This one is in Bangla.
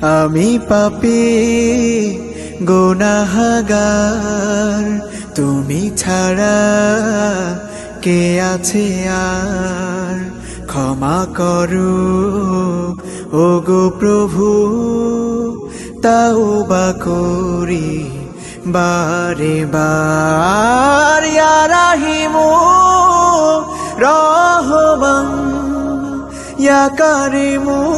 আমি পাপি, গোনাহাগার। তুমি ছাড়া কে আছে আর? ক্ষমা করো ও গো প্রভু তাও বা করি বারে বার। রাহিমু রহমান, ইয়া কারিমু